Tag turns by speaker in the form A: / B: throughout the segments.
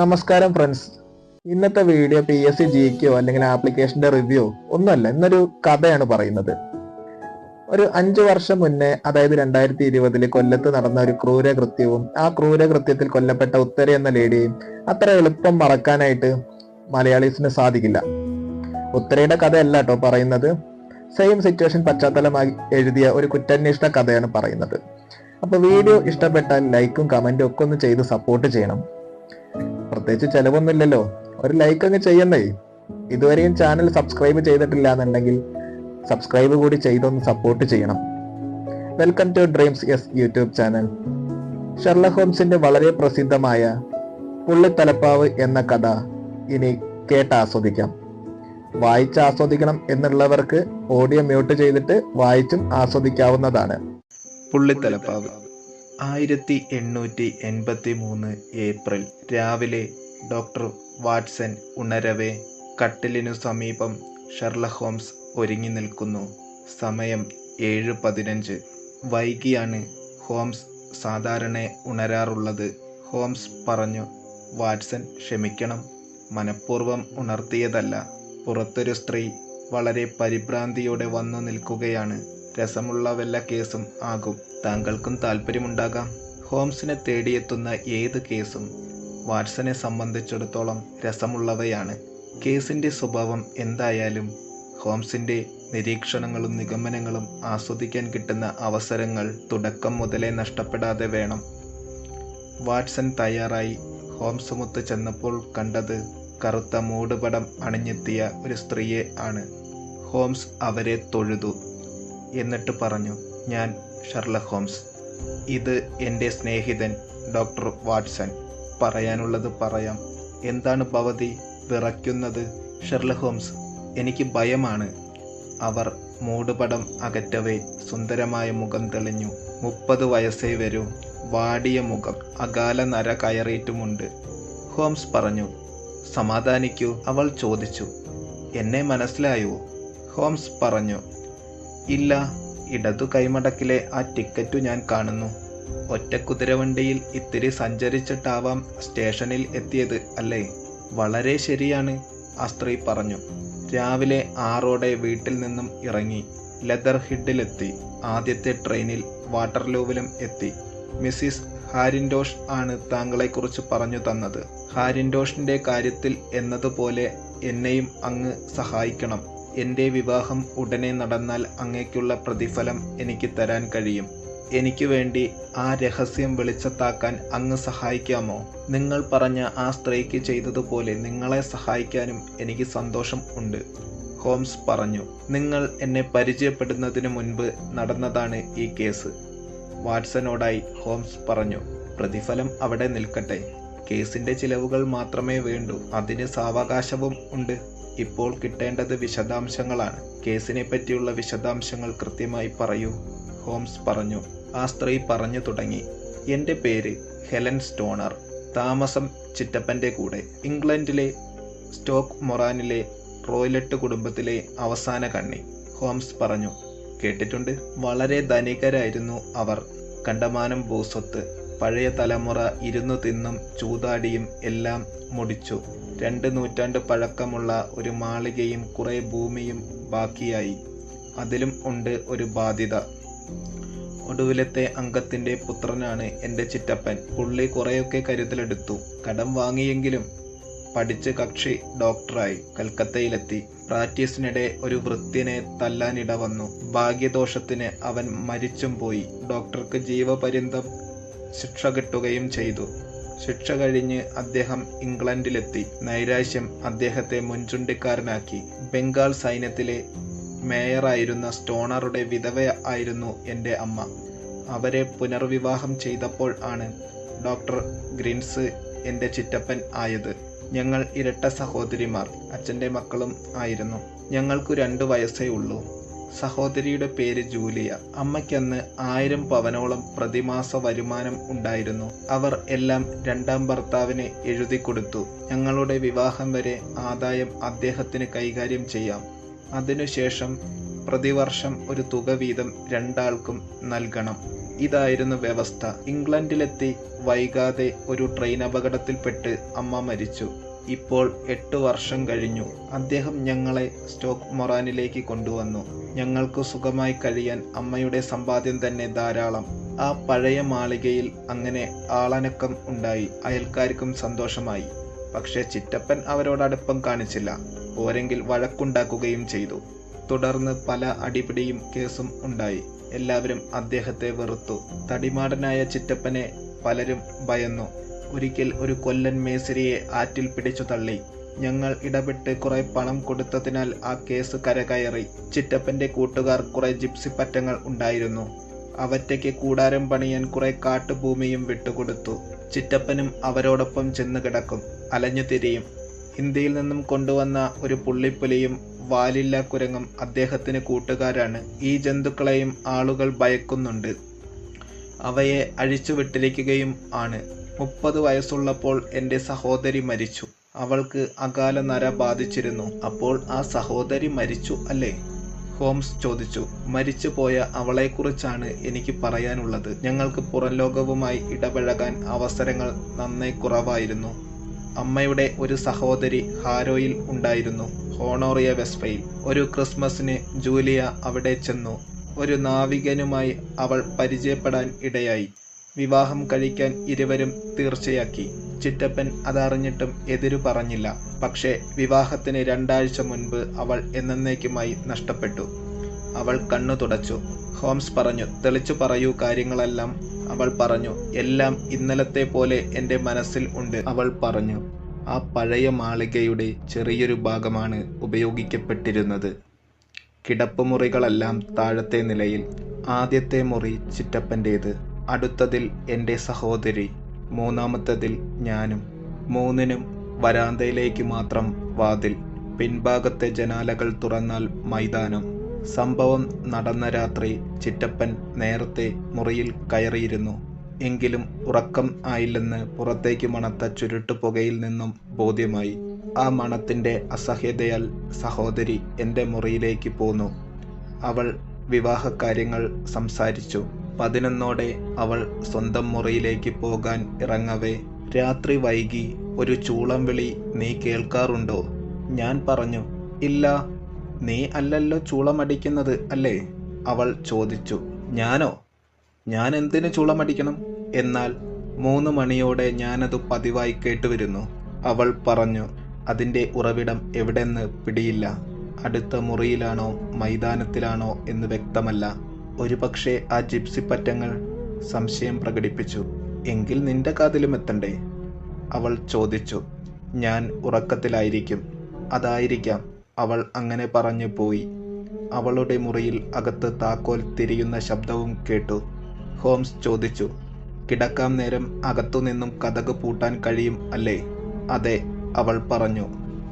A: നമസ്കാരം ഫ്രണ്ട്സ് ഇന്നത്തെ video P S C ജിക്കോ അല്ലെങ്കിൽ ആപ്ലിക്കേഷന്റെ റിവ്യൂ ഒന്നുമല്ല ഇന്നൊരു കഥയാണ് പറയുന്നത്. ഒരു അഞ്ചു വർഷം മുന്നേ അതായത് രണ്ടായിരത്തി ഇരുപതിൽ കൊല്ലത്ത് നടന്ന ഒരു ക്രൂരകൃത്യവും ആ ക്രൂരകൃത്യത്തിൽ കൊല്ലപ്പെട്ട ഉത്തര എന്ന ലേഡിയും അത്ര എളുപ്പം മറക്കാനായിട്ട് മലയാളീസിന് സാധിക്കില്ല. ഉത്തരയുടെ കഥയല്ല കേട്ടോ പറയുന്നത്. സെയിം സിറ്റുവേഷൻ പശ്ചാത്തലമായി എഴുതിയ ഒരു കുറ്റാന്വേഷണ കഥയാണ് പറയുന്നത്. അപ്പൊ വീഡിയോ ഇഷ്ടപ്പെട്ടാൽ ലൈക്കും കമന്റും ഒക്കെ ഒന്ന് ചെയ്ത് സപ്പോർട്ട് ചെയ്യണം. പ്രത്യേകിച്ച് ചെലവൊന്നുമില്ലല്ലോ. ഒരു ലൈക്ക് അങ്ങ് ചെയ്യണ്ടേ? ഇതുവരെയും ചാനൽ സബ്സ്ക്രൈബ് ചെയ്തിട്ടില്ല എന്നുണ്ടെങ്കിൽ സബ്സ്ക്രൈബ് കൂടി ചെയ്തൊന്ന് സപ്പോർട്ട് ചെയ്യണം. Welcome to dreams yes YouTube channel Sherlock ഹോംസിന്റെ വളരെ പ്രസിദ്ധമായ പുള്ളിത്തലപ്പാവ് എന്ന കഥ ഇനി കേട്ട് ആസ്വദിക്കാം വായിച്ച് ആസ്വദിക്കണം എന്നുള്ളവർക്ക് ഓഡിയോ മ്യൂട്ട് ചെയ്തിട്ട് വായിച്ചും ആസ്വദിക്കാവുന്നതാണ്.
B: പുള്ളിത്തലപ്പാവ്. ആയിരത്തി എണ്ണൂറ്റി എൺപത്തി മൂന്ന് ഏപ്രിൽ രാവിലെ ഡോക്ടർ വാട്സൺ ഉണരവെ കട്ടിലിനു സമീപം ഷെർലക് ഹോംസ് ഒരുങ്ങി നിൽക്കുന്നു. സമയം ഏഴ് പതിനഞ്ച്. വൈകിയാണ് ഹോംസ് സാധാരണ ഉണരാറുള്ളത്. ഹോംസ് പറഞ്ഞു വാട്സൺ ക്ഷമിക്കണം. മനഃപൂർവം ഉണർത്തിയതല്ല. പുറത്തൊരു സ്ത്രീ വളരെ പരിഭ്രാന്തിയോടെ വന്നു നിൽക്കുകയാണ്. രസമുള്ള വല്ല കേസും ആകും. താങ്കൾക്കും താല്പര്യമുണ്ടാകാം ഹോംസിനെ തേടിയെത്തുന്ന ഏത് കേസും വാട്സനെ സംബന്ധിച്ചിടത്തോളം രസമുള്ളവയാണ്. കേസിന്റെ സ്വഭാവം എന്തായാലും ഹോംസിന്റെ നിരീക്ഷണങ്ങളും നിഗമനങ്ങളും ആസ്വദിക്കാൻ കിട്ടുന്ന അവസരങ്ങൾ തുടക്കം മുതലേ നഷ്ടപ്പെടാതെ വേണം. വാട്സൺ തയ്യാറായി ഹോംസ് മുത്ത് ചെന്നപ്പോൾ കണ്ടത് കറുത്ത മൂടുപടം അണിഞ്ഞെത്തിയ ഒരു സ്ത്രീയെ ആണ്. ഹോംസ് അവരെ തൊഴുതു. എന്നിട്ട് പറഞ്ഞു ഞാൻ ഷർലക് ഹോംസ്. ഇത് എന്റെ സ്നേഹിതൻ ഡോക്ടർ വാട്സൺ പറയാനുള്ളത് പറയാം. എന്താണ് ഭവതി വിറയ്ക്കുന്നത്? ഷെർലക് ഹോംസ് എനിക്ക് ഭയമാണ്. അവർ മൂടുപടം അകറ്റവേ സുന്ദരമായ മുഖം തെളിഞ്ഞു. മുപ്പത് വയസ്സേ വരൂ. വാടിയ മുഖം അകാല നര കയറിയിട്ടുമുണ്ട് ഹോംസ് പറഞ്ഞു. സമാധാനിക്കൂ അവൾ ചോദിച്ചു. എന്നെ മനസ്സിലായോ? ഹോംസ് പറഞ്ഞു. ഇല്ല ഇടതു കൈമടക്കിലെ ആ ടിക്കറ്റു ഞാൻ കാണുന്നു. ഒറ്റ കുതിരവണ്ടിയിൽ ഇത്തിരി സഞ്ചരിച്ചിട്ടാവാം സ്റ്റേഷനിൽ എത്തിയത് അല്ലേ? വളരെ ശരിയാണ് ആ സ്ത്രീ പറഞ്ഞു. രാവിലെ ആറോടെ വീട്ടിൽ നിന്നും ഇറങ്ങി ലെതർ ഹിഡിലെത്തി ആദ്യത്തെ ട്രെയിനിൽ വാട്ടർലൂവിലും എത്തി. മിസ്സിസ് ഹാരിൻഡോഷ് ആണ് താങ്കളെക്കുറിച്ച് പറഞ്ഞു തന്നത്. ഹാരിൻഡോഷിന്റെ കാര്യത്തിൽ എന്നതുപോലെ എന്നെയും അങ്ങ് സഹായിക്കണം. എന്റെ വിവാഹം ഉടനെ നടന്നാൽ അങ്ങേക്കുള്ള പ്രതിഫലം എനിക്ക് തരാൻ കഴിയും. എനിക്ക് വേണ്ടി ആ രഹസ്യം വെളിച്ചത്താക്കാൻ അങ്ങ് സഹായിക്കാമോ? നിങ്ങൾ പറഞ്ഞ ആ സ്ത്രീക്ക് ചെയ്തതുപോലെ നിങ്ങളെ സഹായിക്കാനും എനിക്ക് സന്തോഷം ഉണ്ട്. ഹോംസ് പറഞ്ഞു നിങ്ങൾ എന്നെ പരിചയപ്പെടുന്നതിന് മുൻപ് നടന്നതാണ് ഈ കേസ്. വാട്സനോടായി ഹോംസ് പറഞ്ഞു പ്രതിഫലം അവിടെ നിൽക്കട്ടെ. കേസിന്റെ ചിലവുകൾ മാത്രമേ വേണ്ടൂ. അതിന് സാവകാശവും ഉണ്ട്. ഇപ്പോൾ കിട്ടേണ്ടത് വിശദാംശങ്ങളാണ്. കേസിനെ പറ്റിയുള്ള വിശദാംശങ്ങൾ കൃത്യമായി പറയൂ ഹോംസ് പറഞ്ഞു. ആ സ്ത്രീ പറഞ്ഞു തുടങ്ങി. എന്റെ പേര് ഹെലൻ സ്റ്റോണർ. താമസം ചിറ്റപ്പന്റെ കൂടെ. ഇംഗ്ലണ്ടിലെ സ്റ്റോക്ക് മൊറാനിലെ റോയ്ലറ്റ് കുടുംബത്തിലെ അവസാന കണ്ണി. ഹോംസ് പറഞ്ഞു. കേട്ടിട്ടുണ്ട്? വളരെ ധനികരായിരുന്നു അവർ. കണ്ടമാനം ഭൂസ്വത്ത്. പഴയ തലമുറ ഇരുന്നു തിന്നും ചൂതാടിയും എല്ലാം മുടിച്ചു. രണ്ട് നൂറ്റാണ്ട് പഴക്കമുള്ള ഒരു മാളികയും കുറെ ഭൂമിയും ബാക്കിയായി. അതിലും ഉണ്ട് ഒരു ബാധ്യത. ഒടുവിലത്തെ അംഗത്തിന്റെ പുത്രനാണ് എന്റെ ചിറ്റപ്പൻ. പുള്ളി കുറേയൊക്കെ കരുതലെടുത്തു. കടം വാങ്ങിയെങ്കിലും പഠിച്ച് കക്ഷി ഡോക്ടറായി കൽക്കത്തയിലെത്തി. പ്രാക്ടീസിനിടെ ഒരു വൃത്തിനെ തല്ലാനിട വന്നു ഭാഗ്യദോഷത്തിന് അവൻ മരിച്ചും പോയി. ഡോക്ടർക്ക് ജീവപര്യന്തം ശിക്ഷ കിട്ടുകയും ചെയ്തു. ശിക്ഷ കഴിഞ്ഞ് അദ്ദേഹം ഇംഗ്ലണ്ടിലെത്തി. നൈരാശ്യം അദ്ദേഹത്തെ മുൻചുണ്ടിക്കാരനാക്കി. ബംഗാൾ സൈന്യത്തിലെ മേയറായിരുന്ന സ്റ്റോണറുടെ വിധവ ആയിരുന്നു എന്റെ അമ്മ. അവരെ പുനർവിവാഹം ചെയ്തപ്പോൾ ആണ് ഡോക്ടർ ഗ്രിൻസ് എന്റെ ചിറ്റപ്പൻ ആയത്. ഞങ്ങൾ ഇരട്ട സഹോദരിമാർ അച്ഛന്റെ മക്കളും ആയിരുന്നു. ഞങ്ങൾക്കു രണ്ടു വയസ്സേ ഉള്ളൂ. സഹോദരിയുടെ പേര് ജൂലിയ. അമ്മയ്ക്കന്ന് ആയിരം പവനോളം പ്രതിമാസ വരുമാനം ഉണ്ടായിരുന്നു. അവർ എല്ലാം രണ്ടാം ഭർത്താവിന് എഴുതി കൊടുത്തു. ഞങ്ങളുടെ വിവാഹം വരെ ആദായം അദ്ദേഹത്തിന് കൈകാര്യം ചെയ്യാം. അതിനുശേഷം പ്രതിവർഷം ഒരു തുക വീതം രണ്ടാൾക്കും നൽകണം. ഇതായിരുന്നു വ്യവസ്ഥ. ഇംഗ്ലണ്ടിലെത്തി വൈകാതെ ഒരു ട്രെയിൻ അപകടത്തിൽപ്പെട്ട് അമ്മ മരിച്ചു. ഇപ്പോൾ എട്ട് വർഷം കഴിഞ്ഞു. അദ്ദേഹം ഞങ്ങളെ സ്റ്റോക്ക് മൊറാനിലേക്ക് കൊണ്ടുവന്നു. ഞങ്ങൾക്ക് സുഖമായി കഴിയാൻ അമ്മയുടെ സമ്പാദ്യം തന്നെ ധാരാളം. ആ പഴയ മാളികയിൽ അങ്ങനെ ആളനക്കം ഉണ്ടായി. അയൽക്കാർക്കും സന്തോഷമായി. പക്ഷേ ചിറ്റപ്പൻ അവരോട് അടുപ്പം കാണിച്ചില്ല. പോരെങ്കിൽ വഴക്കുണ്ടാക്കുകയും ചെയ്തു. തുടർന്ന് പല അടിപിടിയും കേസും ഉണ്ടായി. എല്ലാവരും അദ്ദേഹത്തെ വെറുത്തു. തടിമാടനായ ചിറ്റപ്പനെ പലരും ഭയന്നു. ഒരിക്കൽ ഒരു കൊല്ലൻ മേസരിയെ ആറ്റിൽ പിടിച്ചു തള്ളി. ഞങ്ങൾ ഇടപെട്ട് കുറെ പണം കൊടുത്തതിനാൽ ആ കേസ് കരകയറി. ചിറ്റപ്പന്റെ കൂട്ടുകാർ കുറെ ജിപ്സി പറ്റങ്ങൾ ഉണ്ടായിരുന്നു. അവറ്റയ്ക്ക് കൂടാരം പണിയാൻ കുറെ കാട്ടുഭൂമിയും വിട്ടുകൊടുത്തു. ചിറ്റപ്പനും അവരോടൊപ്പം ചെന്ന് കിടക്കും അലഞ്ഞു തിരിയും. ഇന്ത്യയിൽ നിന്നും കൊണ്ടുവന്ന ഒരു പുള്ളിപ്പുലിയും വാലില്ല കുരങ്ങും അദ്ദേഹത്തിന് കൂട്ടുകാരാണ്. ഈ ജന്തുക്കളെയും ആളുകൾ ഭയക്കുന്നുണ്ട്. അവയെ അഴിച്ചുവിട്ടിരിക്കുകയും ആണ്. മുപ്പത് വയസ്സുള്ളപ്പോൾ എന്റെ സഹോദരി മരിച്ചു. അവൾക്ക് അകാല നര ബാധിച്ചിരുന്നു. അപ്പോൾ ആ സഹോദരി മരിച്ചു അല്ലേ? ഹോംസ് ചോദിച്ചു. മരിച്ചുപോയ അവളെക്കുറിച്ചാണ് എനിക്ക് പറയാനുള്ളത്. ഞങ്ങൾക്ക് പുറംലോകവുമായി ഇടപഴകാൻ അവസരങ്ങൾ നന്നേ കുറവായിരുന്നു. അമ്മയുടെ ഒരു സഹോദരി ഹാരോയിൽ ഉണ്ടായിരുന്നു ഹോണോറിയ വെസ്പയിൽ. ഒരു ക്രിസ്മസിന് ജൂലിയ അവിടെ ചെന്നു. ഒരു നാവികനുമായി അവൾ പരിചയപ്പെടാൻ ഇടയായി. വിവാഹം കഴിക്കാൻ ഇരുവരും തീർച്ചയാക്കി. ചിറ്റപ്പൻ അതറിഞ്ഞിട്ടും എതിരു പറഞ്ഞില്ല. പക്ഷേ വിവാഹത്തിന് രണ്ടാഴ്ച മുൻപ് അവൾ എന്നേക്കുമായി നഷ്ടപ്പെട്ടു. അവൾ കണ്ണു തുടച്ചു. ഹോംസ് പറഞ്ഞു തെളിച്ചു പറയൂ കാര്യങ്ങളെല്ലാം. അവൾ പറഞ്ഞു എല്ലാം ഇന്നലത്തെ പോലെ എന്റെ മനസ്സിൽ ഉണ്ട് അവൾ പറഞ്ഞു. ആ പഴയ മാളികയുടെ ചെറിയൊരു ഭാഗമാണ് ഉപയോഗിക്കപ്പെട്ടിരുന്നത്. കിടപ്പുമുറികളെല്ലാം താഴത്തെ നിലയിൽ ആദ്യത്തെ മുറി ചിറ്റപ്പന്റേത്. അടുത്തതിൽ എന്റെ സഹോദരി മൂന്നാമത്തതിൽ ഞാനും മൂന്നിനും വരാന്തയിലേക്ക് മാത്രം വാതിൽ പിൻഭാഗത്തെ ജനാലകൾ തുറന്നാൽ മൈതാനം. സംഭവം നടന്ന രാത്രി ചിറ്റപ്പൻ നേരത്തെ മുറിയിൽ കയറിയിരുന്നു. എങ്കിലും ഉറക്കം ആയില്ലെന്ന് പുറത്തേക്ക് മണത്ത ചുരുട്ടുപുകയിൽ നിന്നും ബോധ്യമായി. ആ മണത്തിന്റെ അസഹ്യതയാൽ സഹോദരി എന്റെ മുറിയിലേക്ക് പോന്നു. അവൾ വിവാഹകാര്യങ്ങൾ സംസാരിച്ചു. പതിനൊന്നോടെ അവൾ സ്വന്തം മുറിയിലേക്ക് പോകാൻ ഇറങ്ങവേ. രാത്രി വൈകി ഒരു ചൂളം വിളി നീ കേൾക്കാറുണ്ടോ? ഞാൻ പറഞ്ഞു ഇല്ല നീ അല്ലല്ലോ ചൂളമടിക്കുന്നത് അല്ലേ? അവൾ ചോദിച്ചു ഞാനോ? ഞാൻ എന്തിനു ചൂളമടിക്കണം? എന്നാൽ മൂന്ന് മണിയോടെ ഞാനത് പതിവായി കേട്ടുവരുന്നു. അവൾ പറഞ്ഞു അതിന്റെ ഉറവിടം എവിടെന്ന് പിടിയില്ല. അടുത്ത മുറിയിലാണോ മൈതാനത്തിലാണോ എന്ന് വ്യക്തമല്ല. ഒരുപക്ഷെ ആ ജിപ്സി പറ്റങ്ങൾ സംശയം പ്രകടിപ്പിച്ചു. എങ്കിൽ നിന്റെ കാതിലും എത്തണ്ടേ? അവൾ ചോദിച്ചു. ഞാൻ ഉറക്കത്തിലായിരിക്കും. അതായിരിക്കാം. അവൾ അങ്ങനെ പറഞ്ഞു പോയി. അവളുടെ മുറിയിൽ അകത്ത് താക്കോൽ തിരിയുന്ന ശബ്ദവും കേട്ടു. ഹോംസ് ചോദിച്ചു. കിടക്കാം നേരം അകത്തുനിന്നും കഥക് പൂട്ടാൻ കഴിയും അല്ലേ? അതെ അവൾ പറഞ്ഞു.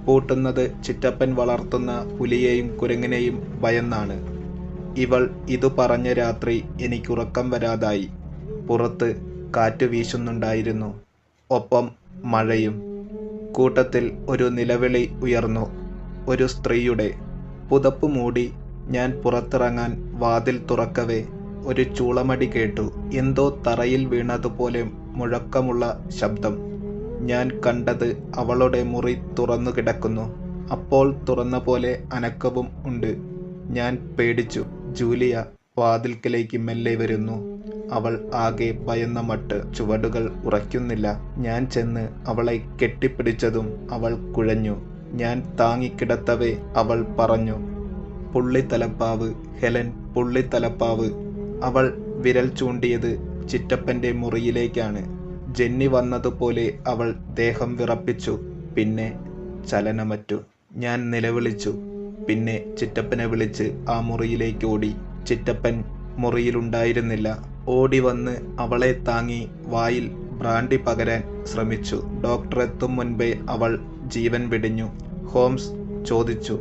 B: പൂട്ടുന്നത് ചിറ്റപ്പൻ വളർത്തുന്ന പുലിയെയും കുരങ്ങിനെയും ഭയന്നാണ്. ഇവൾ ഇതു പറഞ്ഞ രാത്രി എനിക്കുറക്കം വരാതായി. പുറത്ത് കാറ്റ് വീശുന്നുണ്ടായിരുന്നു. ഒപ്പം മഴയും. കൂട്ടത്തിൽ ഒരു നിലവിളി ഉയർന്നു. ഒരു സ്ത്രീയുടെ പുതപ്പ് മൂടി ഞാൻ പുറത്തിറങ്ങാൻ വാതിൽ തുറക്കവേ ഒരു ചൂളമടി കേട്ടു. എന്തോ തറയിൽ വീണതുപോലെ മുഴക്കമുള്ള ശബ്ദം. ഞാൻ കണ്ടത് അവളുടെ മുറി തുറന്നു കിടക്കുന്നു. അപ്പോൾ തുറന്ന പോലെ അനക്കവും ഉണ്ട്. ഞാൻ പേടിച്ചു. ജൂലിയ വാതിൽക്കലേക്ക് മെല്ലെ വരുന്നു. അവൾ ആകെ ഭയന്ന മട്ട് ചുവടുകൾ ഉറയ്ക്കുന്നില്ല. ഞാൻ ചെന്ന് അവളെ കെട്ടിപ്പിടിച്ചതും അവൾ കുഴഞ്ഞു. ഞാൻ താങ്ങിക്കിടത്തവേ അവൾ പറഞ്ഞു പുള്ളിത്തലപ്പാവ് ഹെലൻ പുള്ളിത്തലപ്പാവ്. അവൾ വിരൽ ചൂണ്ടിയത് ചിറ്റപ്പന്റെ മുറിയിലേക്കാണ്. ജെന്നി വന്നതുപോലെ അവൾ ദേഹം വിറപ്പിച്ചു പിന്നെ ചലനമറ്റു. ഞാൻ നിലവിളിച്ചു പിന്നെ ചിറ്റപ്പനെ വിളിച്ച് ആ മുറിയിലേക്ക് ഓടി. ചിറ്റപ്പൻ മുറിയിലുണ്ടായിരുന്നില്ല. ഓടി വന്ന് അവളെ താങ്ങി വായിൽ ബ്രാൻഡി പകരാൻ ശ്രമിച്ചു. ഡോക്ടർ എത്തും മുൻപേ അവൾ ജീവൻ വെടിഞ്ഞു. ഹോംസ് ചോദിച്ചു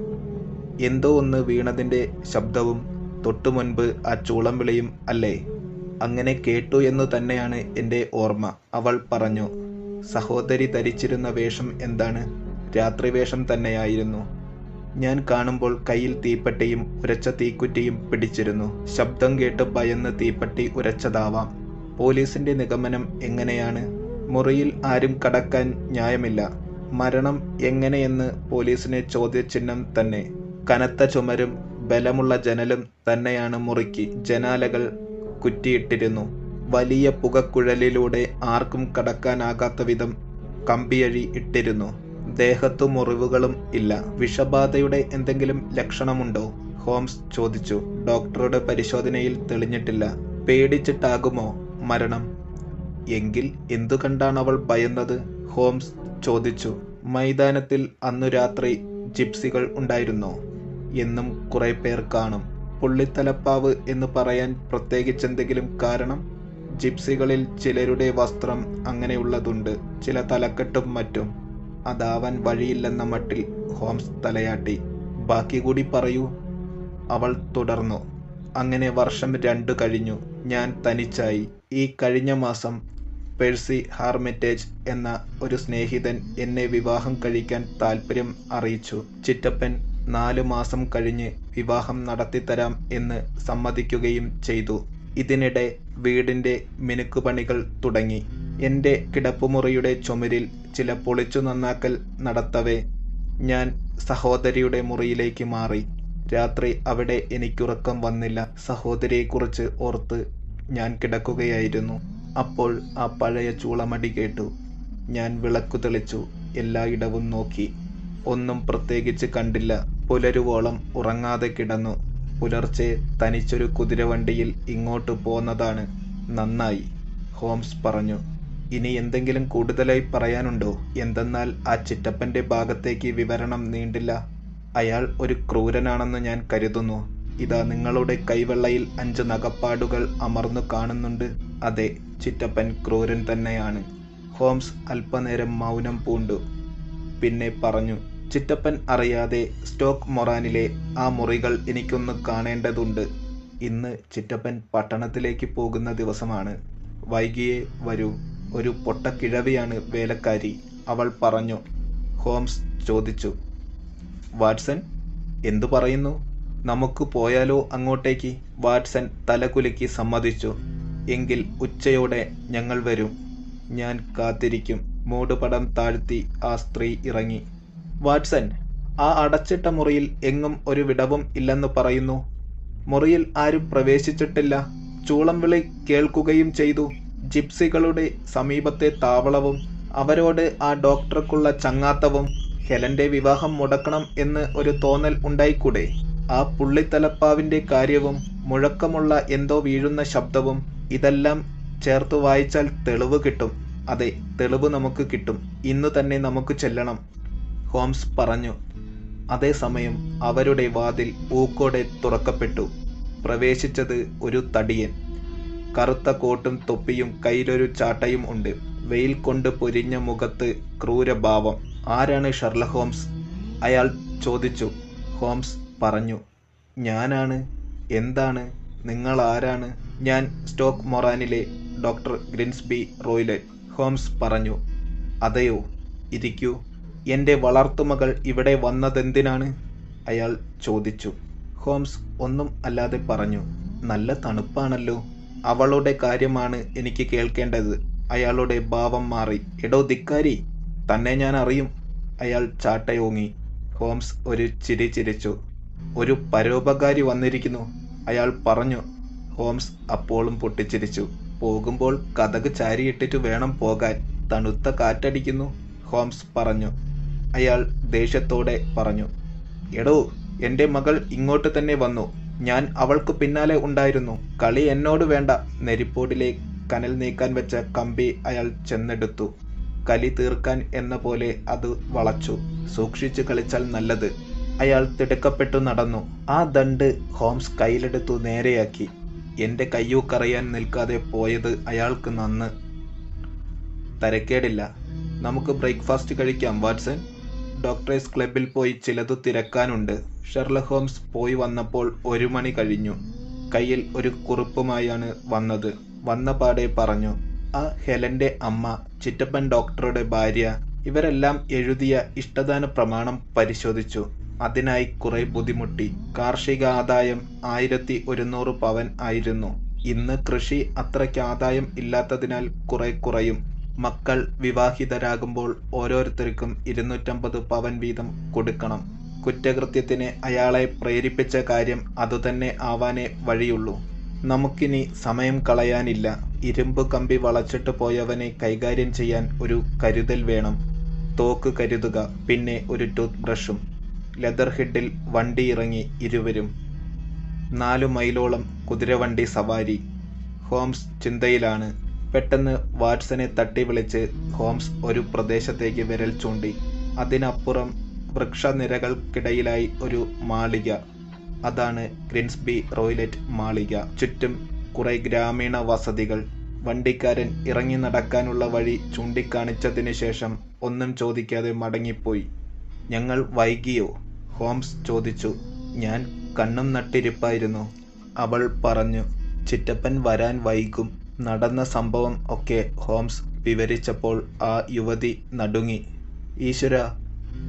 B: എന്തോ ഒന്ന് വീണതിന്റെ ശബ്ദവും തൊട്ടു മുൻപ് ആ ചൂളം വിളിയും അല്ലേ? അങ്ങനെ കേട്ടു എന്ന് തന്നെയാണ് എന്റെ ഓർമ്മ അവൾ പറഞ്ഞു. സഹോദരി ധരിച്ചിരുന്ന വേഷം എന്താണ്? രാത്രി വേഷം തന്നെയായിരുന്നു. ഞാൻ കാണുമ്പോൾ കയ്യിൽ തീപ്പെട്ടിയും ഉരച്ച തീക്കുറ്റിയും പിടിച്ചിരുന്നു. ശബ്ദം കേട്ട് ഭയന്ന് തീപ്പെട്ടി ഉരച്ചതാവാം. പോലീസിന്റെ നിഗമനം എങ്ങനെയാണ്? മുറിയിൽ ആരും കടക്കാൻ ന്യായമില്ല. മരണം എങ്ങനെയെന്ന് പോലീസിനെ ചോദ്യചിഹ്നം തന്നെ. കനത്ത ചുമരും ബലമുള്ള ജനലും തന്നെയാണ് മുറിക്ക് ജനാലകൾ കുറ്റിയിട്ടിരുന്നു. വലിയ പുകക്കുഴലിലൂടെ ആർക്കും കടക്കാനാകാത്ത വിധം കമ്പിയഴി ഇട്ടിരുന്നു. ദേഹത്തു മുറിവുകളും ഇല്ല. വിഷബാധയുടെ എന്തെങ്കിലും ലക്ഷണമുണ്ടോ? ഹോംസ് ചോദിച്ചു. ഡോക്ടറുടെ പരിശോധനയിൽ തെളിഞ്ഞിട്ടില്ല. പേടിച്ചിട്ടാകുമോ മരണം? എങ്കിൽ എന്തു കണ്ടാണ് അവൾ ഭയന്നത്? ഹോംസ് ചോദിച്ചു. മൈതാനത്തിൽ അന്നു രാത്രി ജിപ്സികൾ ഉണ്ടായിരുന്നോ? എന്നും കുറെ പേർ കാണും. പുള്ളിത്തലപ്പാവ് എന്ന് പറയാൻ പ്രത്യേകിച്ചെന്തെങ്കിലും കാരണം? ജിപ്സികളിൽ ചിലരുടെ വസ്ത്രം അങ്ങനെയുള്ളതുണ്ട്. ചില തലക്കെട്ടും മറ്റും. അതാവാൻ വഴിയില്ലെന്ന മട്ടിൽ ഹോംസ് തലയാട്ടി. ബാക്കി കൂടി പറയൂ. അവൾ തുടർന്നു. അങ്ങനെ വർഷം രണ്ട് കഴിഞ്ഞു. ഞാൻ തനിച്ചായി. ഈ കഴിഞ്ഞ മാസം പേഴ്സി ഹാർമിറ്റേജ് എന്ന ഒരു സ്നേഹിതൻ എന്നെ വിവാഹം കഴിക്കാൻ താല്പര്യം അറിയിച്ചു. ചിറ്റപ്പൻ നാലു മാസം കഴിഞ്ഞ് വിവാഹം നടത്തിത്തരാം എന്ന് സമ്മതിക്കുകയും ചെയ്തു. ഇതിനിടെ വീടിന്റെ മിനുക്കുപണികൾ തുടങ്ങി. എന്റെ കിടപ്പുമുറിയുടെ ചുമരിൽ ചില പൊളിച്ചു നന്നാക്കൽ നടത്തവേ ഞാൻ സഹോദരിയുടെ മുറിയിലേക്ക് മാറി. രാത്രി അവിടെ എനിക്കുറക്കം വന്നില്ല. സഹോദരിയെക്കുറിച്ച് ഓർത്ത് ഞാൻ കിടക്കുകയായിരുന്നു. അപ്പോൾ ആ പഴയ ചൂളമടി കേട്ടു. ഞാൻ വിളക്കു തെളിച്ചു. എല്ലായിടവും നോക്കി. ഒന്നും പ്രത്യേകിച്ച് കണ്ടില്ല. പുലരുവോളം ഉറങ്ങാതെ കിടന്നു. പുലർച്ചെ തനിച്ചൊരു കുതിരവണ്ടിയിൽ ഇങ്ങോട്ട് പോന്നതാണ്. നന്നായി ഹോംസ് പറഞ്ഞു. ഇനി എന്തെങ്കിലും കൂടുതലായി പറയാനുണ്ടോ? എന്തെന്നാൽ ആ ചിറ്റപ്പന്റെ ഭാഗത്തേക്ക് വിവരണം നീണ്ടില്ല. അയാൾ ഒരു ക്രൂരനാണെന്ന് ഞാൻ കരുതുന്നു. ഇതാ നിങ്ങളുടെ കൈവെള്ളയിൽ അഞ്ച് നഗപ്പാടുകൾ അമർന്നു കാണുന്നുണ്ട്. അതെ ചിറ്റപ്പൻ ക്രൂരൻ തന്നെയാണ്. ഹോംസ് അല്പനേരം മൗനം പൂണ്ടു. പിന്നെ പറഞ്ഞു ചിറ്റപ്പൻ അറിയാതെ സ്റ്റോക്ക് മൊറാനിലെ ആ മുറികൾ എനിക്കൊന്ന് കാണേണ്ടതുണ്ട്. ഇന്ന് ചിറ്റപ്പൻ പട്ടണത്തിലേക്ക് പോകുന്ന ദിവസമാണ്. വൈകിയേ വരൂ. ഒരു പൊട്ടക്കിഴവിയാണ് വേലക്കാരി. അവൾ പറഞ്ഞു. ഹോംസ് ചോദിച്ചു. വാട്സൺ എന്തു പറയുന്നു? നമുക്ക് പോയാലോ അങ്ങോട്ടേക്ക്? വാട്സൺ തലകുലുക്കി സമ്മതിച്ചു. എങ്കിൽ ഉച്ചയോടെ ഞങ്ങൾ വരും. ഞാൻ കാത്തിരിക്കും. മൂടുപടം താഴ്ത്തി ആ സ്ത്രീ ഇറങ്ങി. വാട്സൺ ആ അടച്ചിട്ട മുറിയിൽ എങ്ങും ഒരു വിടവും ഇല്ലെന്ന് പറയുന്നു. മുറിയിൽ ആരും പ്രവേശിച്ചിട്ടില്ല. ചൂളം വിളി കേൾക്കുകയും ചെയ്തു. ജിപ്സികളുടെ സമീപത്തെ താവളവും അവരോട് ആ ഡോക്ടർക്കുള്ള ചങ്ങാത്തവും ഹെലന്റെ വിവാഹം മുടക്കണം എന്ന് ഒരു തോന്നൽ ഉണ്ടായിക്കൂടെ? ആ പുള്ളിത്തലപ്പാവിന്റെ കാര്യവും മുഴക്കമുള്ള എന്തോ വീഴുന്ന ശബ്ദവും ഇതെല്ലാം ചേർത്ത് വായിച്ചാൽ തെളിവ് കിട്ടും. അതെ തെളിവ് നമുക്ക് കിട്ടും. ഇന്ന് തന്നെ നമുക്ക് ചെല്ലണം. ഹോംസ് പറഞ്ഞു. അതേസമയം അവരുടെ വാതിൽ ഊക്കോടെ തുറക്കപ്പെട്ടു. പ്രവേശിച്ചത് ഒരു തടിയൻ. കറുത്ത കോട്ടും തൊപ്പിയും കയ്യിലൊരു ചാട്ടയും ഉണ്ട്. വെയിൽ കൊണ്ട് പൊരിഞ്ഞ മുഖത്ത് ക്രൂരഭാവം. ആരാണ് ഷെർല ഹോംസ്? അയാൾ ചോദിച്ചു. ഹോംസ് പറഞ്ഞു. ഞാനാണ്. എന്താണ്? നിങ്ങൾ ആരാണ്? ഞാൻ സ്റ്റോക്ക് മൊറാനിലെ ഡോക്ടർ ഗ്രിൻസ്ബി റോയ്ലറ്റ് ഹോംസ് പറഞ്ഞു. അതെയോ? ഇരിക്കൂ. എന്റെ വളർത്തുമകൾ ഇവിടെ വന്നതെന്തിനാണ്? അയാൾ ചോദിച്ചു. ഹോംസ് ഒന്നും അല്ലാതെ പറഞ്ഞു നല്ല തണുപ്പാണല്ലോ. അവളുടെ കാര്യമാണ് എനിക്ക് കേൾക്കേണ്ടത്. അയാളുടെ ഭാവം മാറി. എടോ ധിക്കാരി തന്നെ ഞാൻ അറിയും. അയാൾ ചാട്ടയോങ്ങി. ഹോംസ് ഒരു ചിരി ചിരിച്ചു. ഒരു പരോപകാരി വന്നിരിക്കുന്നു. അയാൾ പറഞ്ഞു. ഹോംസ് അപ്പോളും പൊട്ടിച്ചിരിച്ചു. പോകുമ്പോൾ കഥക് ചാരിയിട്ടിട്ട് വേണം പോകാൻ. തണുത്ത കാറ്റടിക്കുന്നു ഹോംസ് പറഞ്ഞു. അയാൾ ദേഷ്യത്തോടെ പറഞ്ഞു എടോ എന്റെ മകൾ ഇങ്ങോട്ട് തന്നെ വന്നു. ഞാൻ അവൾക്ക് പിന്നാലെ ഉണ്ടായിരുന്നു. കളി എന്നോട് വേണ്ട. നെരിപ്പോടിലെ കനൽ നീക്കാൻ വെച്ച കമ്പി അയാൾ ചെന്നെടുത്തു. കലി തീർക്കാൻ എന്ന പോലെ അത് വളച്ചു. സൂക്ഷിച്ചു കളിച്ചാൽ നല്ലത്. അയാൾ തിടുക്കപ്പെട്ടു നടന്നു. ആ ദണ്ട് ഹോംസ് കയ്യിലെടുത്തു നേരെയാക്കി. എന്റെ കയ്യൂക്കറിയാൻ നിൽക്കാതെ പോയത് അയാൾക്ക് നന്ന്. തരക്കേടില്ല. നമുക്ക് ബ്രേക്ക്ഫാസ്റ്റ് കഴിക്കാം വാട്സൺ. ഡോക്ടേഴ്സ് ക്ലബ്ബിൽ പോയി ചിലതു തിരക്കാനുണ്ട്. ഷെർലക് ഹോംസ് പോയി വന്നപ്പോൾ ഒരു മണി കഴിഞ്ഞു. കയ്യിൽ ഒരു കുറിപ്പുമായാണ് വന്നത്. വന്ന പാടെ പറഞ്ഞു ആ ഹെലന്റെ അമ്മ ചിറ്റപ്പൻ ഡോക്ടറുടെ ഭാര്യ ഇവരെല്ലാം എഴുതിയ ഇഷ്ടദാന പ്രമാണം പരിശോധിച്ചു. അതിനായി കുറെ ബുദ്ധിമുട്ടി. കാർഷിക ആദായം ആയിരത്തി ഒരുന്നൂറ് പവൻ ആയിരുന്നു. ഇന്ന് കൃഷി അത്രയ്ക്ക് ആദായം ഇല്ലാത്തതിനാൽ കുറെ കുറയും. മക്കൾ വിവാഹിതരാകുമ്പോൾ ഓരോരുത്തർക്കും ഇരുന്നൂറ്റമ്പത് പവൻ വീതം കൊടുക്കണം. കുറ്റകൃത്യത്തിന് അയാളെ പ്രേരിപ്പിച്ച കാര്യം അതുതന്നെ ആവാനേ വഴിയുള്ളൂ. നമുക്കിനി സമയം കളയാനില്ല. ഇരുമ്പ് കമ്പി വളച്ചിട്ട് പോയവനെ കൈകാര്യം ചെയ്യാൻ ഒരു കരുതൽ വേണം. തോക്ക് കരുതുക പിന്നെ ഒരു ടൂത്ത് ബ്രഷും. ലെതർ ഹെഡിൽ വണ്ടി ഇറങ്ങി ഇരുവരും. നാലു മൈലോളം കുതിരവണ്ടി സവാരി. ഹോംസ് ചിന്തയിലാണ്. പെട്ടെന്ന് വാട്സനെ തട്ടിവിളിച്ച് ഹോംസ് ഒരു പ്രദേശത്തേക്ക് വിരൽ ചൂണ്ടി. അതിനപ്പുറം വൃക്ഷനിരകൾക്കിടയിലായി ഒരു മാളിക. അതാണ് ഗ്രിൻസ്ബി റോയ്ലറ്റ് മാളിക. ചുറ്റും കുറെ ഗ്രാമീണ വസതികൾ. വണ്ടിക്കാരൻ ഇറങ്ങി നടക്കാനുള്ള വഴി ചൂണ്ടിക്കാണിച്ചതിന് ശേഷം ഒന്നും ചോദിക്കാതെ മടങ്ങിപ്പോയി. ഞങ്ങൾ വൈകിയോ? ഹോംസ് ചോദിച്ചു. ഞാൻ കണ്ണും നട്ടിരിപ്പായിരുന്നു. അവൾ പറഞ്ഞു ചിറ്റപ്പൻ വരാൻ വൈകും. നടന്ന സംഭവം ഒക്കെ ഹോംസ് വിവരിച്ചപ്പോൾ ആ യുവതി നടുങ്ങി. ഈശ്വര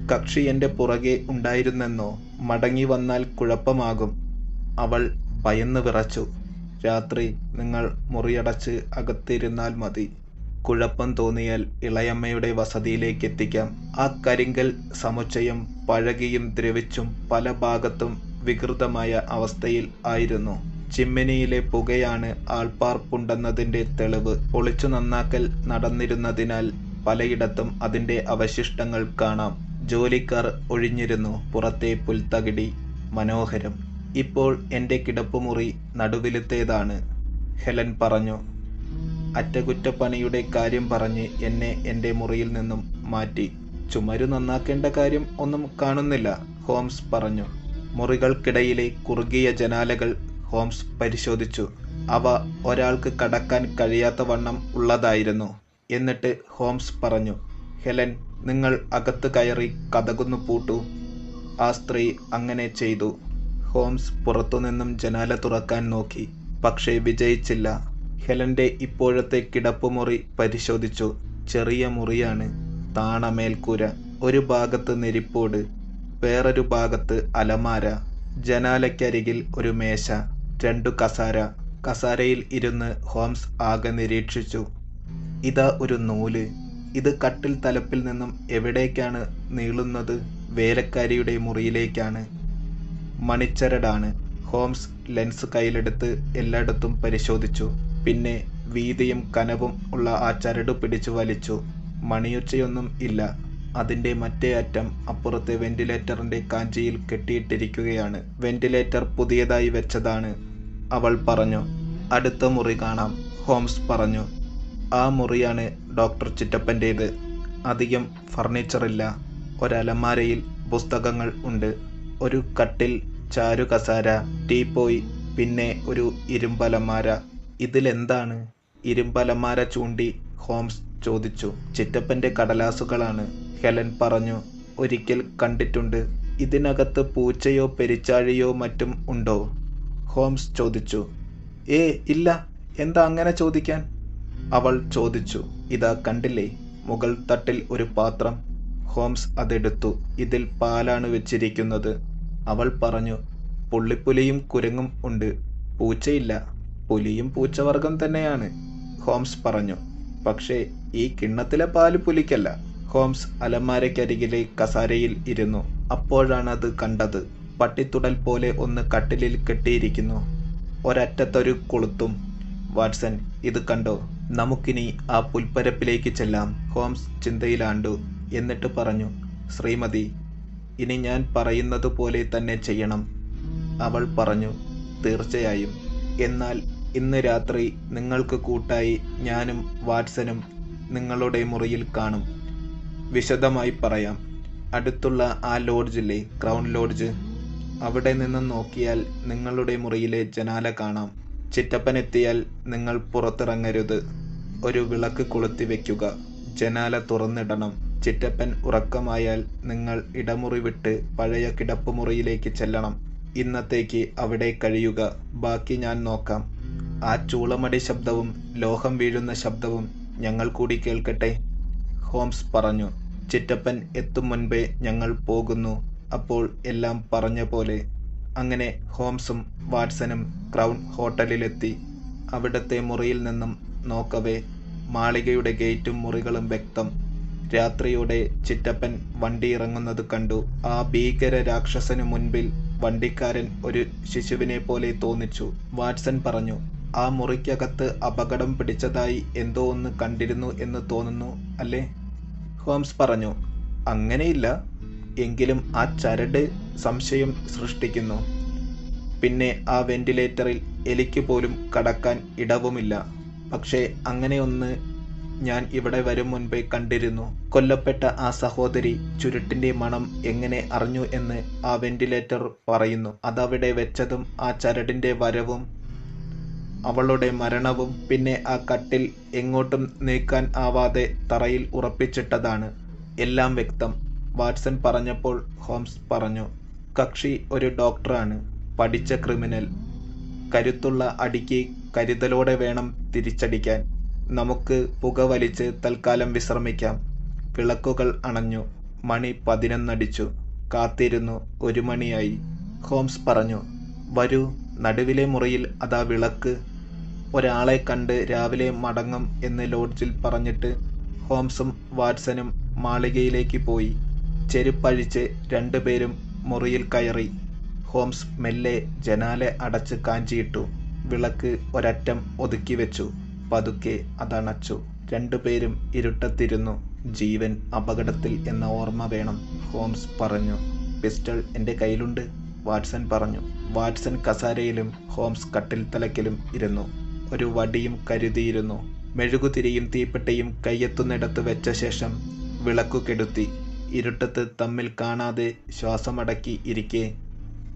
B: കക്ഷി എന്റെ പുറകെ ഉണ്ടായിരുന്നെന്നോ? മടങ്ങി വന്നാൽ കുഴപ്പമാകും. അവൾ ഭയന്ന് വിറച്ചു. രാത്രി നിങ്ങൾ മുറിയടച്ച് അകത്തിരുന്നാൽ മതി. കുഴപ്പം തോന്നിയാൽ ഇളയമ്മയുടെ വസതിയിലേക്ക് എത്തിക്കാം. ആ കരിങ്കൽ സമുച്ചയം പഴകിയും ദ്രവിച്ചും പല ഭാഗത്തും വികൃതമായ അവസ്ഥയിൽ ആയിരുന്നു. ചിമ്മിനിയിലെ പുകയാണ് ആൾപ്പാർപ്പുണ്ടെന്നതിന്റെ തെളിവ്. പൊളിച്ചു നന്നാക്കൽ നടന്നിരുന്നതിനാൽ പലയിടത്തും അതിന്റെ അവശിഷ്ടങ്ങൾ കാണാം. ജോലിക്കാർ ഒഴിഞ്ഞിരുന്നു. പുറത്തെ പുൽത്തകിടി മനോഹരം. ഇപ്പോൾ എന്റെ കിടപ്പുമുറി നടുവിലത്തേതാണ്. ഹെലൻ പറഞ്ഞു. അറ്റകുറ്റപ്പണിയുടെ കാര്യം പറഞ്ഞ് എന്നെ എന്റെ മുറിയിൽ നിന്നും മാറ്റി. ചുമരു നന്നാക്കേണ്ട കാര്യം ഒന്നും കാണുന്നില്ല ഹോംസ് പറഞ്ഞു. മുറികൾക്കിടയിലെ കുറുകിയ ജനാലകൾ ഹോംസ് പരിശോധിച്ചു. അവ ഒരാൾക്ക് കടക്കാൻ കഴിയാത്ത വണ്ണം ഉള്ളതായിരുന്നു. എന്നിട്ട് ഹോംസ് പറഞ്ഞു ഹെലൻ നിങ്ങൾ അകത്ത് കയറി കഥകുന്നു പൂട്ടു. ആ സ്ത്രീ അങ്ങനെ ചെയ്തു. ഹോംസ് പുറത്തുനിന്നും ജനാല തുറക്കാൻ നോക്കി പക്ഷേ വിജയിച്ചില്ല. ഹെലന്റെ ഇപ്പോഴത്തെ കിടപ്പുമുറി പരിശോധിച്ചു. ചെറിയ മുറിയാണ് താണമേൽക്കൂര ഒരു ഭാഗത്ത് നെരിപ്പോട് വേറൊരു ഭാഗത്ത് അലമാര ജനാലയ്ക്കരികിൽ ഒരു മേശ. രണ്ടു കസാര കസാരയിൽ ഇരുന്ന് ഹോംസ് ആകെ നിരീക്ഷിച്ചു. ഇതാ ഒരു നൂൽ. ഇത് കട്ടിൽ തലപ്പിൽ നിന്നും എവിടേക്കാണ് നീളുന്നത്? വേലക്കാരിയുടെ മുറിയിലേക്കാണ്. മണിച്ചരടാണ്. ഹോംസ് ലെൻസ് കയ്യിലെടുത്ത് എല്ലായിടത്തും പരിശോധിച്ചു. പിന്നെ വീതിയും കനവും ഉള്ള ആ ചരട് പിടിച്ചു വലിച്ചു. മണിയൊച്ചയൊന്നും ഇല്ല. അതിന്റെ മറ്റേ അറ്റം അപ്പുറത്തെ വെന്റിലേറ്ററിന്റെ കാഞ്ചിയിൽ കെട്ടിയിട്ടിരിക്കുകയാണ്. വെന്റിലേറ്റർ പുതിയതായി വെച്ചതാണ്. അവൾ പറഞ്ഞു അടുത്ത മുറി കാണാം ഹോംസ് പറഞ്ഞു. ആ മുറിയാണ് ഡോക്ടർ ചിറ്റപ്പന്റേത് അധികം ഫർണിച്ചറില്ല ഒരലമാരയിൽ പുസ്തകങ്ങൾ ഉണ്ട്. ഒരു കട്ടിൽ ചാരു കസാര ടീപ്പോയി പിന്നെ ഒരു ഇരുമ്പലമാര ഇതിലെന്താണ്? ഇരുമ്പലമാര ചൂണ്ടി ഹോംസ് ചോദിച്ചു. ചിറ്റപ്പന്റെ കടലാസുകളാണ് ഹെലൻ പറഞ്ഞു. ഒരിക്കൽ കണ്ടിട്ടുണ്ട്. ഇതിനകത്ത് പൂച്ചയോ പെരിച്ചാഴിയോ മറ്റും ഉണ്ടോ? ഹോംസ് ചോദിച്ചു ഏ ഇല്ല എന്താ അങ്ങനെ ചോദിക്കാൻ? അവൾ ചോദിച്ചു ഇതാ കണ്ടില്ലേ മുകൾ തട്ടിൽ ഒരു പാത്രം. ഹോംസ് അതെടുത്തു ഇതിൽ പാലാണ് വെച്ചിരിക്കുന്നത്. അവൾ പറഞ്ഞു പുള്ളിപ്പുലിയും കുരങ്ങും ഉണ്ട് പൂച്ചയില്ല പുലിയും പൂച്ചവർഗം തന്നെയാണ്. ഹോംസ് പറഞ്ഞു പക്ഷേ ഈ കിണ്ണത്തിലെ പാൽ പുലിക്കല്ല. ഹോംസ് അലമാരയ്ക്കരികിലെ കസാരയിൽ ഇരുന്നു അപ്പോഴാണ് അത് കണ്ടത്. പട്ടിത്തുടൽ പോലെ ഒന്ന് കട്ടിലിൽ കെട്ടിയിരിക്കുന്നു. ഒരറ്റത്തൊരു കൊളുത്തും. വാട്സൺ ഇത് കണ്ടോ? നമുക്കിനി ആ പുൽപ്പരപ്പിലേക്ക് ചെല്ലാം. ഹോംസ് ചിന്തയിലാണ്ടു. എന്നിട്ട് പറഞ്ഞു ശ്രീമതി ഇനി ഞാൻ പറയുന്നത് പോലെ തന്നെ ചെയ്യണം. അവൾ പറഞ്ഞു തീർച്ചയായും. എന്നാൽ ഇന്ന് രാത്രി നിങ്ങൾക്ക് കൂട്ടായി ഞാനും വാട്സനും നിങ്ങളുടെ മുറിയിൽ കാണും. വിശദമായി പറയാം. അടുത്തുള്ള ആ ലോഡ്ജില്ലേ ക്രൗൺ ലോഡ്ജ്. അവിടെ നിന്ന് നോക്കിയാൽ നിങ്ങളുടെ മുറിയിലെ ജനാല കാണാം. ചിറ്റപ്പൻ എത്തിയാൽ നിങ്ങൾ പുറത്തിറങ്ങരുത്. ഒരു വിളക്ക് കൊളുത്തി വെക്കുക. ജനാല തുറന്നിടണം. ചിറ്റപ്പൻ ഉറക്കമായാൽ നിങ്ങൾ ഇടമുറി വിട്ട് പഴയ കിടപ്പുമുറിയിലേക്ക് ചെല്ലണം. ഇന്നത്തേക്ക് അവിടെ കഴിയുക. ബാക്കി ഞാൻ നോക്കാം. ആ ചൂളമടി ശബ്ദവും ലോഹം വീഴുന്ന ശബ്ദവും ഞങ്ങൾ കൂടി കേൾക്കട്ടെ? ഹോംസ് പറഞ്ഞു. ചിറ്റപ്പൻ എത്തും മുൻപേ ഞങ്ങൾ പോകുന്നു. അപ്പോൾ എല്ലാം പറഞ്ഞ പോലെ അങ്ങനെ ഹോംസും വാട്സനും ക്രൗൺ ഹോട്ടലിലെത്തി. അവിടത്തെ മുറിയിൽ നിന്നും നോക്കവേ മാളികയുടെ ഗേറ്റും മുറികളും വ്യക്തം. രാത്രിയോടെ ചിറ്റപ്പൻ വണ്ടി ഇറങ്ങുന്നത് കണ്ടു. ആ ഭീകര രാക്ഷസനു മുൻപിൽ വണ്ടിക്കാരൻ ഒരു ശിശുവിനെ പോലെ തോന്നിച്ചു. വാട്സൺ പറഞ്ഞു ആ മുറിക്കകത്ത് അപകടം പിടിച്ചതായി എന്തോ ഒന്ന് കണ്ടിരുന്നു എന്ന് തോന്നുന്നു അല്ലേ? ഹോംസ് പറഞ്ഞു അങ്ങനെയില്ല. എങ്കിലും ആ ചരട് സംശയം സൃഷ്ടിക്കുന്നു. പിന്നെ ആ വെന്റിലേറ്ററിൽ എലിക്ക് പോലും കടക്കാൻ ഇടവുമില്ല. പക്ഷേ അങ്ങനെയൊന്ന് ഞാൻ ഇവിടെ വരും മുൻപേ കണ്ടിരുന്നു. കൊല്ലപ്പെട്ട ആ സഹോദരി ചുരുട്ടിന്റെ മണം എങ്ങനെ അറിഞ്ഞു എന്ന് ആ വെന്റിലേറ്റർ പറയുന്നു. അതവിടെ വെച്ചതും ആ ചരടിന്റെ വരവും അവളുടെ മരണവും പിന്നെ ആ കട്ടിൽ എങ്ങോട്ടും നീക്കാൻ ആവാതെ തറയിൽ ഉറപ്പിച്ചിട്ടതാണ്. എല്ലാം വ്യക്തം. വാട്സൺ പറഞ്ഞപ്പോൾ ഹോംസ് പറഞ്ഞു കക്ഷി ഒരു ഡോക്ടറാണ് പഠിച്ച ക്രിമിനൽ. കരുത്തുള്ള അടിക്ക് കരുതലോടെ വേണം തിരിച്ചടിക്കാൻ. നമുക്ക് പുക വലിച്ച് തൽക്കാലം വിശ്രമിക്കാം. വിളക്കുകൾ അണഞ്ഞു. മണി പതിനൊന്നടിച്ചു. കാത്തിരുന്നു. ഒരു മണിയായി. ഹോംസ് പറഞ്ഞു വരൂ നടുവിലെ മുറിയിൽ അതാ വിളക്ക്. ഒരാളെ കണ്ട് രാവിലെ മടങ്ങും എന്ന് ലോഡ്ജിൽ പറഞ്ഞിട്ട് ഹോംസും വാട്സനും മാളികയിലേക്ക് പോയി. ചെരുപ്പഴിച്ച് രണ്ടുപേരും മുറിയിൽ കയറി. ഹോംസ് മെല്ലെ ജനാല അടച്ച് കാഞ്ചിയിട്ടു. വിളക്ക് ഒരറ്റം ഒതുക്കി വെച്ചു. പതുക്കെ അതണച്ചു. രണ്ടുപേരും ഇരുട്ടത്തിരുന്നു. ജീവൻ അപകടത്തിൽ എന്ന ഓർമ്മ വേണം ഹോംസ് പറഞ്ഞു. പിസ്റ്റൾ എന്റെ കയ്യിലുണ്ട് വാട്സൺ പറഞ്ഞു. വാട്സൺ കസാരയിലും ഹോംസ് കട്ടിൽ തലക്കിലും ഇരുന്നു. ഒരു വടിയും കരുതിയിരുന്നു. മെഴുകുതിരിയും തീപ്പെട്ടിയും കയ്യെത്തുന്നിടത്ത് വെച്ച ശേഷം വിളക്കു കെടുത്തി. ഇരുട്ടത്ത് തമ്മിൽ കാണാതെ ശ്വാസമടക്കി ഇരിക്കെ.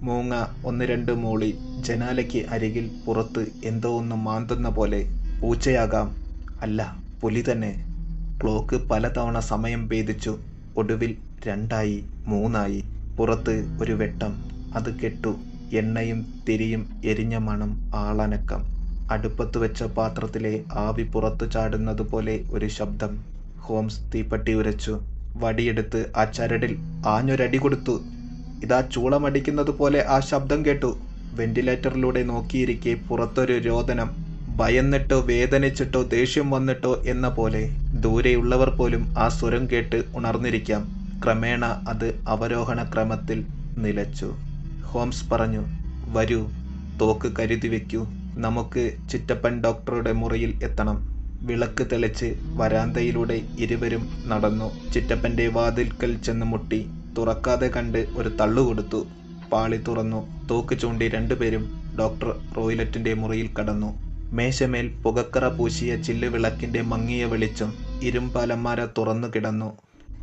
B: മൂങ്ങ ഒന്ന് രണ്ട് മൂളി ജനാലയ്ക്ക് അരികിൽ പുറത്ത് എന്തോ ഒന്ന് മാന്തുന്ന പോലെ പൂച്ചയാകാം. അല്ല പുലി തന്നെ. ക്ലോക്ക് പലതവണ സമയം ഭേദിച്ചു. ഒടുവിൽ രണ്ടായി മൂന്നായി. പുറത്ത് ഒരു വെട്ടം. അത് കെട്ടു. എണ്ണയും തിരിയും എരിഞ്ഞ മണം ആളനക്കം. അടുപ്പത്ത് വെച്ച പാത്രത്തിലെ ആവി പുറത്തു ചാടുന്നത് പോലെ ഒരു ശബ്ദം. ഹോംസ് തീപ്പട്ടി ഉരച്ചു. വടിയെടുത്ത് ആ ചരടിൽ ആഞ്ഞൊരടി കൊടുത്തു. ഇതാ ചൂളമടിക്കുന്നത് പോലെ ആ ശബ്ദം കേട്ടു. വെന്റിലേറ്ററിലൂടെ നോക്കിയിരിക്കെ പുറത്തൊരു രോദനം. ഭയന്നിട്ടോ വേദനിച്ചിട്ടോ ദേഷ്യം വന്നിട്ടോ എന്ന പോലെ ദൂരെയുള്ളവർ പോലും ആ സ്വരം കേട്ട് ഉണർന്നിരിക്കാം. ക്രമേണ അത് അവരോഹണ ക്രമത്തിൽ നിലച്ചു. ഹോംസ് പറഞ്ഞു വരൂ തോക്ക് കരുതി വെക്കൂ. നമുക്ക് ചിറ്റപ്പൻ ഡോക്ടറുടെ മുറിയിൽ എത്തണം. വിളക്ക് തെളിച്ച് വരാന്തയിലൂടെ ഇരുവരും നടന്നു. ചിറ്റപ്പന്റെ വാതിൽക്കൽ ചെന്ന് മുട്ടി. തുറക്കാതെ കണ്ട് ഒരു തള്ളു കൊടുത്തു. പാളി തുറന്നു. തോക്ക് ചൂണ്ടി രണ്ടുപേരും ഡോക്ടർ റോയിലറ്റിന്റെ മുറിയിൽ കടന്നു. മേശമേൽ പുകക്കറ പൂശിയ ചില്ലുവിളക്കിന്റെ മങ്ങിയ വെളിച്ചം ഇരുമ്പാലന്മാര തുറന്നു കിടന്നു.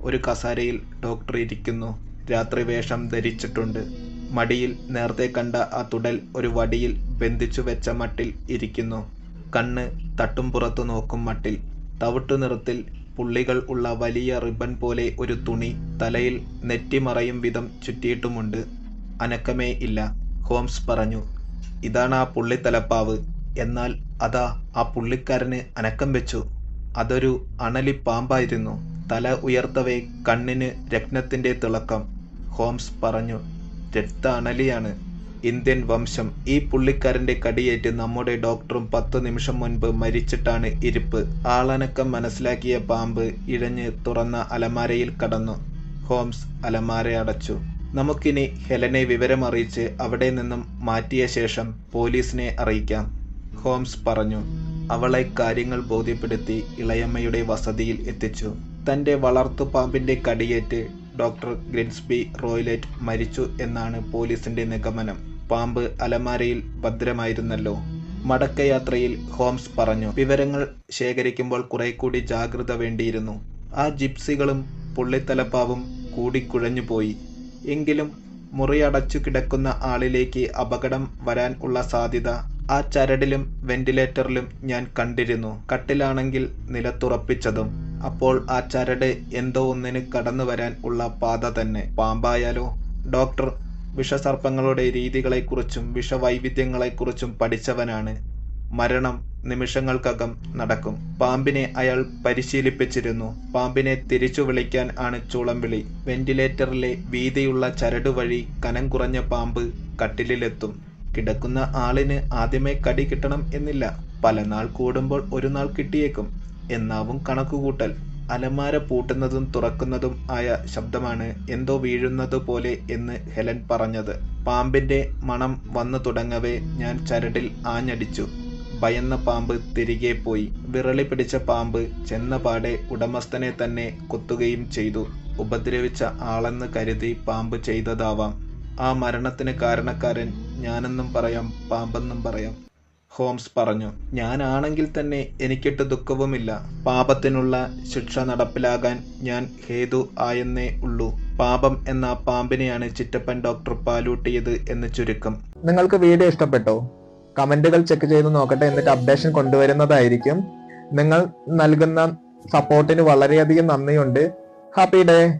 B: ഒരു കസാരയിൽ ഡോക്ടർ ഇരിക്കുന്നു. രാത്രി വേഷം ധരിച്ചിട്ടുണ്ട്. മടിയിൽ നേരത്തെ കണ്ട ആ തുടൽ ഒരു വടിയിൽ ബന്ധിച്ചു വെച്ച മട്ടിൽ ഇരിക്കുന്നു. കണ്ണ് തട്ടും പുറത്തു നോക്കും മട്ടിൽ. തവിട്ടു നിറത്തിൽ പുള്ളികൾ ഉള്ള വലിയ റിബൺ പോലെ ഒരു തുണി തലയിൽ നെറ്റിമറയും വിധം ചുറ്റിയിട്ടുമുണ്ട്. അനക്കമേ ഇല്ല ഹോംസ് പറഞ്ഞു. ഇതാണ് ആ പുള്ളിത്തലപ്പാവ്. എന്നാൽ അതാ ആ പുള്ളിക്കാരന് അനക്കം വെച്ചു. അതൊരു അണലി പാമ്പായിരുന്നു. തല ഉയർത്തവേ കണ്ണിന് രത്നത്തിന്റെ തിളക്കം. ഹോംസ് പറഞ്ഞു രക്ത അണലിയാണ്. ഇന്ത്യൻ വംശം ഈ പുള്ളിക്കാരന്റെ കടിയേറ്റ് നമ്മുടെ ഡോക്ടറും പത്ത് നിമിഷം മുൻപ് മരിച്ചിട്ടാണ് ഇരിപ്പ്. ആളനക്കം മനസ്സിലാക്കിയ പാമ്പ് ഇഴഞ്ഞ് തുറന്ന അലമാരയിൽ കടന്നു. ഹോംസ് അലമാര അടച്ചു. നമുക്കിനി ഹെലനെ വിവരമറിയിച്ച് അവിടെ നിന്നും മാറ്റിയ ശേഷം പോലീസിനെ അറിയിക്കാം. ഹോംസ് പറഞ്ഞു അവളെ കാര്യങ്ങൾ ബോധ്യപ്പെടുത്തി ഇളയമ്മയുടെ വസതിയിൽ എത്തിച്ചു. തന്റെ വളർത്തുപാമ്പിന്റെ കടിയേറ്റ് ഡോക്ടർ ഗ്രിൻസ്ബി റോയ്ലറ്റ് മരിച്ചു എന്നാണ് പോലീസിന്റെ നിഗമനം. പാമ്പ് അലമാരയിൽ ഭദ്രമായിരുന്നല്ലോ. മടക്കയാത്രയിൽ ഹോംസ് പറഞ്ഞു. വിവരങ്ങൾ ശേഖരിക്കുമ്പോൾ കുറെ കൂടി ജാഗ്രത വേണ്ടിയിരുന്നു. ആ ജിപ്സികളും പുള്ളിത്തലപ്പാവും കൂടിക്കുഴഞ്ഞുപോയി എങ്കിലും മുറിയടച്ചു കിടക്കുന്ന ആളിലേക്ക് അപകടം വരാൻ ഉള്ള സാധ്യത ആ ചരടിലും വെന്റിലേറ്ററിലും ഞാൻ കണ്ടിരുന്നു. കട്ടിലാണെങ്കിൽ നിലത്തുറപ്പിച്ചതും. അപ്പോൾ ആ ചരട് എന്തോ ഒന്നിന് കടന്നു വരാൻ ഉള്ള പാത തന്നെ. പാമ്പായാലോ? ഡോക്ടർ വിഷസർപ്പങ്ങളുടെ രീതികളെക്കുറിച്ചും വിഷവൈവിധ്യങ്ങളെക്കുറിച്ചും പഠിച്ചവനാണ്. മരണം നിമിഷങ്ങൾക്കകം നടക്കും. പാമ്പിനെ അയാൾ പരിശീലിപ്പിച്ചിരുന്നു. പാമ്പിനെ തിരിച്ചു വിളിക്കാൻ ആണ് ചൂളം വിളി വെന്റിലേറ്ററിലെ വീതിയുള്ള ചരട് വഴി കനം കുറഞ്ഞ പാമ്പ് കട്ടിലിലെത്തും. കിടക്കുന്ന ആളിന് ആദ്യമേ കടി കിട്ടണം എന്നില്ല. പല നാൾ കൂടുമ്പോൾ ഒരു നാൾ കിട്ടിയേക്കും. എന്നാവും കണക്കുകൂട്ടൽ. അലമാര പൂട്ടുന്നതും തുറക്കുന്നതും ആയ ശബ്ദമാണ് എന്തോ വീഴുന്നത് പോലെ എന്ന് ഹെലൻ പറഞ്ഞത്. പാമ്പിന്റെ മണം വന്നു തുടങ്ങവേ ഞാൻ ചരടിൽ ആഞ്ഞടിച്ചു. ഭയന്ന പാമ്പ് തിരികെ പോയി. വിറളി പിടിച്ച പാമ്പ് ചെന്ന പാടെ ഉടമസ്ഥനെ തന്നെ കൊത്തുകയും ചെയ്തു. ഉപദ്രവിച്ച ആളെന്ന് കരുതി പാമ്പ് ചെയ്തതാവാം. ആ മരണത്തിന് കാരണക്കാരൻ ഞാനെന്നും പറയാം പാമ്പെന്നും പറയാം. ഹോംസ് പറഞ്ഞു ഞാനാണെങ്കിൽ തന്നെ എനിക്കിട്ട് ദുഃഖവുമില്ല. പാപത്തിനുള്ള ശിക്ഷ നടപ്പിലാകാൻ ഞാൻ ഹേതു ആയെന്നേ ഉള്ളൂ. പാപം എന്ന പാമ്പിനെയാണ് ചിറ്റപ്പൻ ഡോക്ടർ പാലൂട്ടിയത് എന്ന് ചുരുക്കം.
A: നിങ്ങൾക്ക് വീഡിയോ ഇഷ്ടപ്പെട്ടോ? കമന്റുകൾ ചെക്ക് ചെയ്ത് നോക്കട്ടെ എന്നിട്ട് അപ്ഡേഷൻ കൊണ്ടുവരുന്നതായിരിക്കും. നിങ്ങൾ നൽകുന്ന സപ്പോർട്ടിന് വളരെയധികം നന്ദിയുണ്ട്. Happy day.